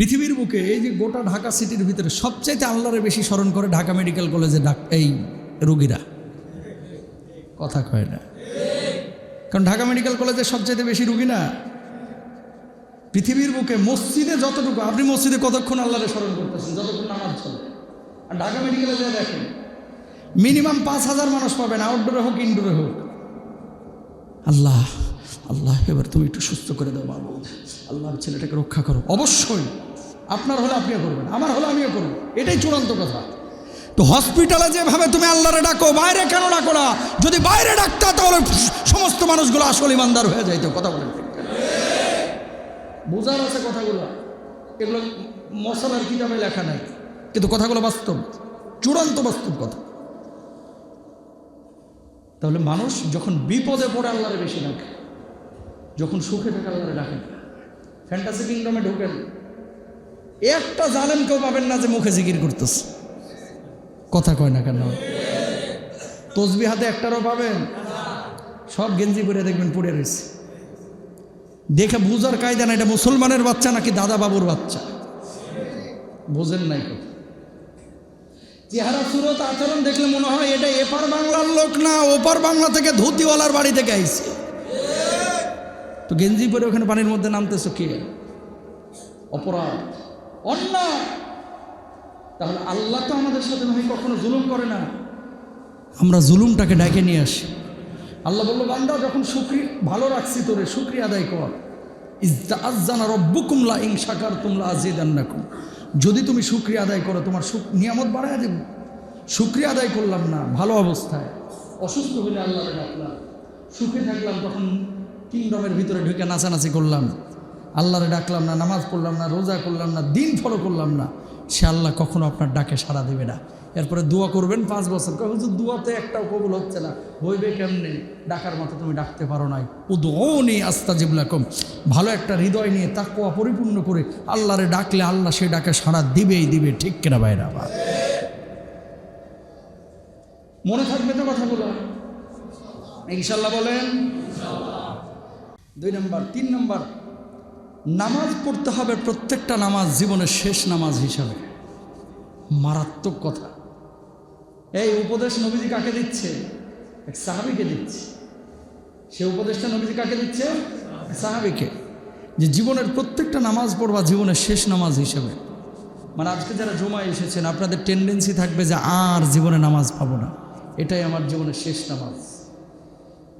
পৃথিবীর বুকে এই যে গোটা ঢাকা সিটির ভিতরে সবচাইতে আল্লাহরে বেশি স্মরণ করে ঢাকা মেডিকেল কলেজে এই রুগীরা। কথা কয় না। কারণ ঢাকা মেডিকেল কলেজে সবচাইতে বেশি রুগী না? পৃথিবীর বুকে মসজিদে যতটুকু আপনি মসজিদে কতক্ষণ আল্লাহরে স্মরণ করতেছেন? যতক্ষণ নামাজ আর ঢাকা মেডিকেলে যা দেখেন, মিনিমাম পাঁচ হাজার মানুষ পাবেন আউটডোরে হোক ইনডোরে হোক। আল্লাহ আল্লাহ, এবার তুমি একটু সুস্থ করে দাও বাবু। আল্লাহ ছেলেটাকে রক্ষা করো। অবশ্যই। আপনার হলে আপনিও করবেন আমার হলে আমিও করব। এটাই চূড়ান্ত কথা। তো হসপিটালে যেভাবে তুমি আল্লাহরে ডাকো বাইরে কেন ডাকো না? যদি বাইরে ডাকতা তাহলে সমস্ত মানুষগুলো আসল ইমানদার হয়ে যাইতো কথা বলেন বোঝার আছে কথাগুলো। এগুলো মশলার কিতাবে লেখা নাই। কিন্তু কথাগুলো বাস্তব। চূড়ান্ত বাস্তব কথা। তাহলে মানুষ যখন বিপদে পড়ে আল্লাহরে বেশি ডাকে। যখন সুখে থাকে আল্লাহরে ডাকেন ফ্যান্টাসি কিংডমে ঢোকেন। একটা জালেম কেউ পাবেন না যে মুখে জিকির করতেছে। কথা কয় না কেন? তসবি হাতে একটারও পাবেন? সব গেঞ্জি পরে দেখবেন পড়ে রয়েছে। দেখে বুঝার কায়দা না এটা মুসলমানের বাচ্চা নাকি দাদা বাবুর বাচ্চা? বোঝেন নাই কথা চেহারা, সুরত, আচরণ দেখলে মনে হয় এটা এপার বাংলার লোক না, ওপার বাংলা থেকে ধুতিওয়ালার বাড়ি থেকে আইছে। তো গেঞ্জি পরে ওখানে পানির মধ্যে নামতেছো কে? অপরাধ। অন্যায়। তাহলে আল্লাহ তো আমাদের সাথে ভাই কখনো জুলুম করে না। আমরা জুলুমটাকে ডেকে নিয়ে আসি। আল্লাহ বলল, বান্দা, যখন শুক্রি ভালো রাখছি তোরে, শুক্রিয়া আদায় কর। আজ্জানা রব্বুকুমলা ইং শাকার তুমলা আজিদান্নাকুম যদি তুমি শুক্রিয়া আদায় করো, তোমার সুখ নিয়ামত বাড়ায় দেব। শুক্রিয়া আদায় করলাম না, ভালো অবস্থায়। অসুস্থ হলে আল্লাহ ডাকলাম। সুখে থাকলাম, তখন কিংডমের ভিতরে ঢুকে নাচানাচি করলাম। আল্লাহরে ডাকলাম না, নামাজ পড়লাম না, রোজা করলাম না, দিন ফলো করলাম না, সে আল্লাহ কখনো আপনার ডাকে সাড়া দেবে না। এরপরে দোয়া করবেন পাঁচ বছর। কখন দোয়াতে একটাও কবুল হচ্ছে না। হইবে কেমনে? ডাকার মতো তুমি ডাকতে পারো নাই। উদৌনি আস্তা জিবলাকম ভালো একটা হৃদয় নিয়ে তাকুয়া পরিপূর্ণ করে আল্লাহরে ডাকলে আল্লাহ সে ডাকে সাড়া দিবেই দিবে। ঠিক কিনা বাইরে আবার মনে থাকবে তো কথাগুলো? ইনশাল্লাহ বলেন? দুই নম্বর, তিন নম্বর। নামাজ পড়তে হবে প্রত্যেকটা নামাজ জীবনের শেষ নামাজ হিসাবে। মারাত্মক কথা। এই উপদেশ নবীজি কাকে দিচ্ছে? এক সাহাবিকে দিচ্ছে। সে উপদেশটা নবীজি কাকে দিচ্ছে? সাহাবিকে। যে জীবনের প্রত্যেকটা নামাজ পড়বা জীবনের শেষ নামাজ হিসেবে। মানে আজকে যারা জমা এসেছেন, আপনাদের টেন্ডেন্সি থাকবে যে আর জীবনে নামাজ পাবো না। এটাই আমার জীবনের শেষ নামাজ।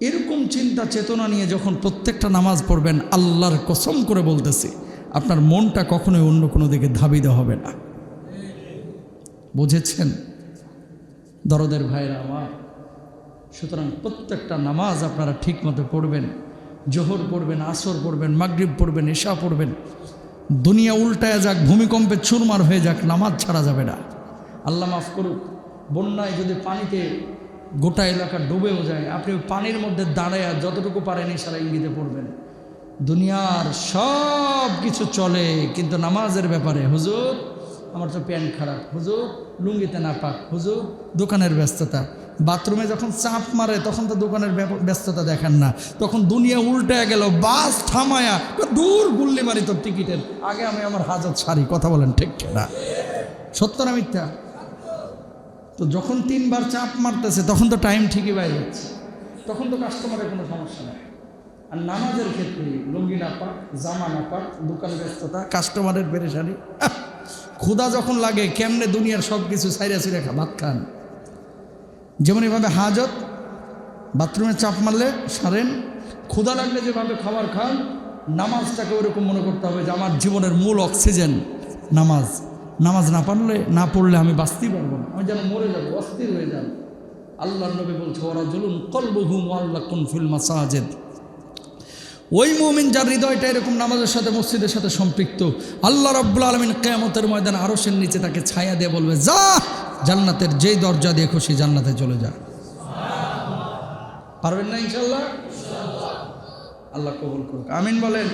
এরকম চিন্তা, চেতনা নিয়ে যখন প্রত্যেকটা নামাজ পড়বেন, আল্লাহর কসম করে বলতেছি, আপনার মনটা কখনোই অন্য কোনো দিকে ধাবিত হবে না। বুঝেছেন? দরদের ভাইরা আমার, সুতরাং প্রত্যেকটা নামাজ আপনারা ঠিক মতো পড়বেন, জোহর পড়বেন, আসর পড়বেন, মাগরিব পড়বেন, এশা পড়বেন, দুনিয়া উল্টায় যাক, ভূমিকম্পে চুরমার হয়ে যাক, নামাজ ছাড়া যাবে না। আল্লাহ মাফ করুক, বন্যায় যদি পানিতে গোটা এলাকা ডুবেও যায়। আপনি পানির মধ্যে দাঁড়ায় যতটুকু পারেন ইশারা ইঙ্গিতে পড়বেন। দুনিয়ার সব কিছু চলে, কিন্তু নামাজের ব্যাপারে, হুজুর, আমার তো প্যান্ট খারাপ, হুজুর, লুঙ্গিতে না পাক হুজুর, দোকানের ব্যস্ততা। বাথরুমে যখন চাপ মারে, তখন তো দোকানের ব্যস্ততা দেখেন না। তখন দুনিয়া উল্টে গেল, বাস থামায়া দূর গুল্লি মারি তোর টিকিটের। আগে আমি আমার হাজত সারি, কথা বলেন ঠিক না সত্য না মিথ্যা? তো যখন তিনবার চাপ মারতেছে, তখন তো টাইম ঠিকই বাইরে যাচ্ছে। তখন তো কাস্টমারের কোনো সমস্যা নেই। আর নামাজের ক্ষেত্রে লুঙ্গি না পাক জামা না পাক দোকান ব্যস্ততা কাস্টমারের পেরেশানি ক্ষুধা যখন লাগে, কেমনে দুনিয়ার সব কিছু সাইরা সিরে খা ভাত খান? যেমন এভাবে হাজত, বাথরুমে চাপ মারলে সারেন, ক্ষুধা লাগলে যেভাবে খাবার খান, নামাজটাকে ওরকম মনে করতে হবে যে আমার জীবনের মূল অক্সিজেন নামাজ। নামাজ না পারলে, না পড়লে আমি বাঁচতেই পারব না। আমি যেন মরে যাব, অস্থির হয়ে যাব। আল্লাহ নবী বলছে ওরা জলুন কলবহুম আল্লাহ কুন ফিল মাসাজেদ। ওই মুমিন যার হৃদয়টা এরকম নামাজের সাথে, মসজিদের সাথে সম্পৃক্ত, আল্লাহ রব্বুল আলমিন কেয়ামতের ময়দান আরসের নিচে তাকে ছায়া দিয়ে বলবে, যা, জান্নাতের যেই দরজা দিয়ে খুশি, জান্নাতে চলে যা। পারবেন না ইনশাল্লাহ আল্লাহ কবুল করুক। আমিন বলেন।